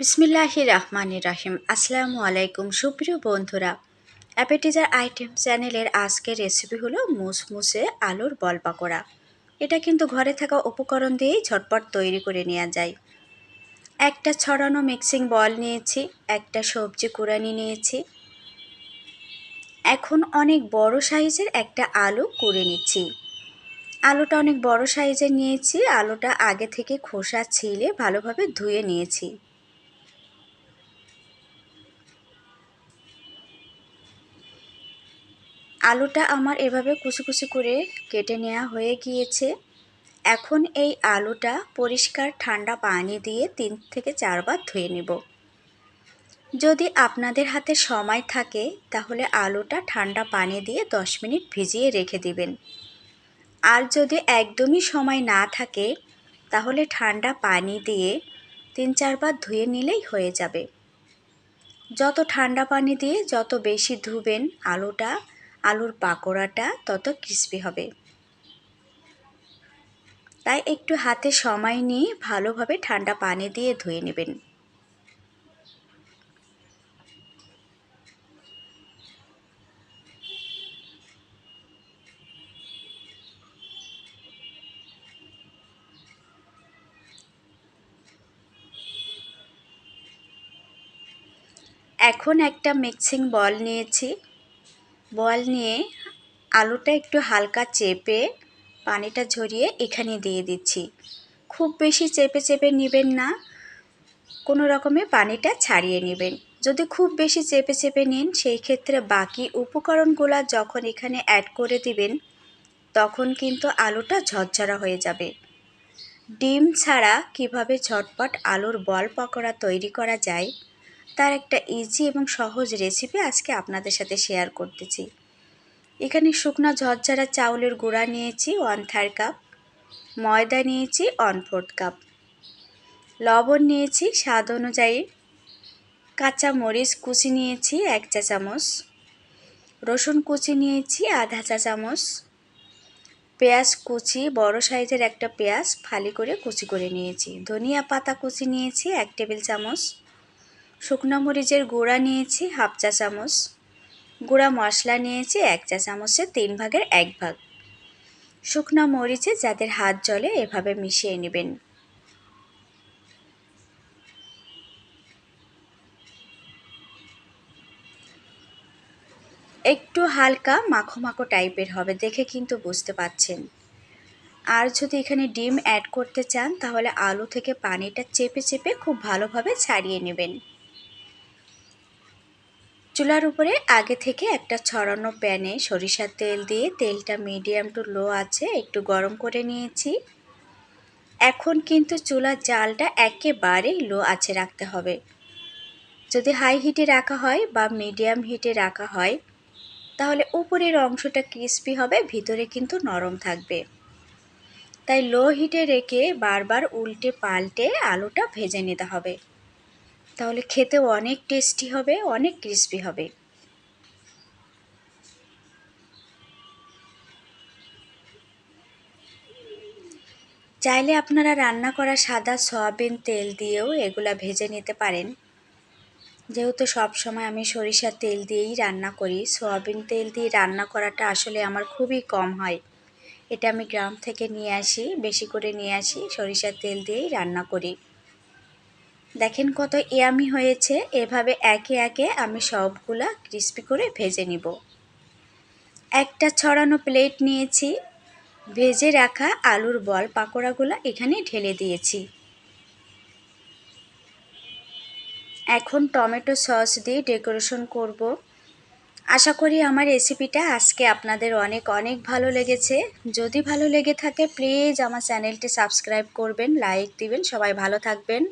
বিসমিল্লাহি রহমান রাহিম। আসসালামু আলাইকুম, সুপ্রিয় বন্ধুরা। অ্যাপেটিজার আইটেম চ্যানেলের আজকের রেসিপি হলো মুসমুসে আলুর বল পাকোড়া। এটা কিন্তু ঘরে থাকা উপকরণ দিয়েই ঝটপট তৈরি করে নেওয়া যায়। একটা ছড়ানো মিক্সিং বল নিয়েছি, একটা সবজি কুড়ানি নিয়েছি। এখন অনেক বড় সাইজের একটা আলু করে নিচ্ছি। আলুটা অনেক বড় সাইজের নিয়েছি, আলুটা আগে থেকে খোসা ছিলে ভালোভাবে ধুয়ে নিয়েছি। আলুটা আমার এভাবে কুচি কুচি করে কেটে নেওয়া হয়ে গিয়েছে। এখন এই আলুটা পরিষ্কার ঠান্ডা পানি দিয়ে তিন থেকে চারবার ধুয়ে নেব। যদি আপনাদের হাতে সময় থাকে, তাহলে আলুটা ঠান্ডা পানি দিয়ে দশ মিনিট ভিজিয়ে রেখে দিবেন। আর যদি একদমই সময় না থাকে, তাহলে ঠান্ডা পানি দিয়ে তিন চারবার ধুয়ে নিলেই হয়ে যাবে। যত ঠান্ডা পানি দিয়ে যত বেশি ধুবেন আলুটা আলুর পাকোড়াটা তত ক্রিস্পি হবে। তাই একটু হাতে সময় নিয়ে ভালোভাবে ঠান্ডা পানি দিয়ে ধুয়ে নেবেন। এখন একটা মিক্সিং বল নিয়েছি। বল নিয়ে আলুটা একটু হালকা চেপে পানিটা ঝরিয়ে এখানে দিয়ে দিচ্ছি। খুব বেশি চেপে চেপে নেবেন না। কোনো রকমে পানিটা ছাড়িয়ে নেবেন। যদি খুব বেশি চেপে চেপে নিন, সেই ক্ষেত্রে বাকি উপকরণগুলো যখন এখানে অ্যাড করে দিবেন, তখন কিন্তু আলুটা ঝরঝরা হয়ে যাবে। ডিম ছাড়া কীভাবে ঝটপট আলুর বল পকোড়া তৈরি করা যায় তার একটা ইজি এবং সহজ রেসিপি আজকে আপনাদের সাথে শেয়ার করতেছি। এখানে শুকনা ঝরঝরা চাউলের গুঁড়া নিয়েছি ওয়ান থার্ড কাপ ময়দা নিয়েছি ওয়ান ফোর্থ কাপ লবণ নিয়েছি, স্বাদ অনুযায়ী, কাঁচা মরিচ কুচি নিয়েছি, এক চা চামচ, রসুন কুচি নিয়েছি, আধা চা চামচ, পেঁয়াজ কুচি, বড় সাইজের একটা পেঁয়াজ ফালি করে কুচি করে নিয়েছি, ধনিয়া পাতা কুচি নিয়েছি, এক টেবিল চামচ শুকনো মরিচের গুঁড়া নিয়েছি হাফ চা চামচ। গুঁড়া মশলা নিয়েছি এক চা চামচের তিন ভাগের এক ভাগ। শুকনো মরিচে যাদের হাত জলে এভাবে মিশিয়ে নেবেন। একটু হালকা মাখো মাখো টাইপের হবে, দেখে কিন্তু বুঝতে পাচ্ছেন। আর যদি এখানে ডিম অ্যাড করতে চান, তাহলে আলু থেকে পানিটা চেপে চেপে খুব ভালোভাবে ছাড়িয়ে নেবেন। চুলার উপরে আগে থেকে একটা ছড়ানো প্যানে সরিষার তেল দিয়ে তেলটা মিডিয়াম টু লো আছে, একটু গরম করে নিয়েছি। এখন কিন্তু চুলার জালটা একেবারেই লো আছে রাখতে হবে। যদি হাই হিটে রাখা হয় বা মিডিয়াম হিটে রাখা হয়, তাহলে উপরের অংশটা ক্রিস্পি হবে, ভিতরে কিন্তু নরম থাকবে। তাই লো হিটে রেখে বারবার উল্টে পাল্টে আলুটা ভেজে নিতে হবে। তাহলে খেতেও অনেক টেস্টি হবে, অনেক ক্রিস্পি হবে। চাইলে আপনারা রান্না করা সাদা সয়াবিন তেল দিয়েও এগুলা ভেজে নিতে পারেন। যেহেতু সব সময় আমি সরিষার তেল দিয়েই রান্না করি, সয়াবিন তেল দিয়ে রান্না করাটা আসলে আমার খুবই কম হয়। এটা আমি গ্রাম থেকে নিয়ে আসি, বেশি করে নিয়ে আসি, সরিষার তেল দিয়েই রান্না করি। দেখেন কত ইয়ামি হয়েছে। এভাবে একে একে আমি সবগুলা ক্রিস্পি করে ভেজে নিব। একটা ছড়ানো প্লেট নিয়েছি। ভেজে রাখা আলুর বল পাকোড়াগুলো এখানে ঢেলে দিয়েছি। এখন টমেটো সস দিয়ে ডেকোরেশন করব। আশা করি আমার রেসিপিটা আজকে আপনাদের অনেক অনেক ভালো লেগেছে। যদি ভালো লেগে থাকে প্লিজ আমার চ্যানেলটি সাবস্ক্রাইব করবেন লাইক দিবেন, সবাই ভালো থাকবেন।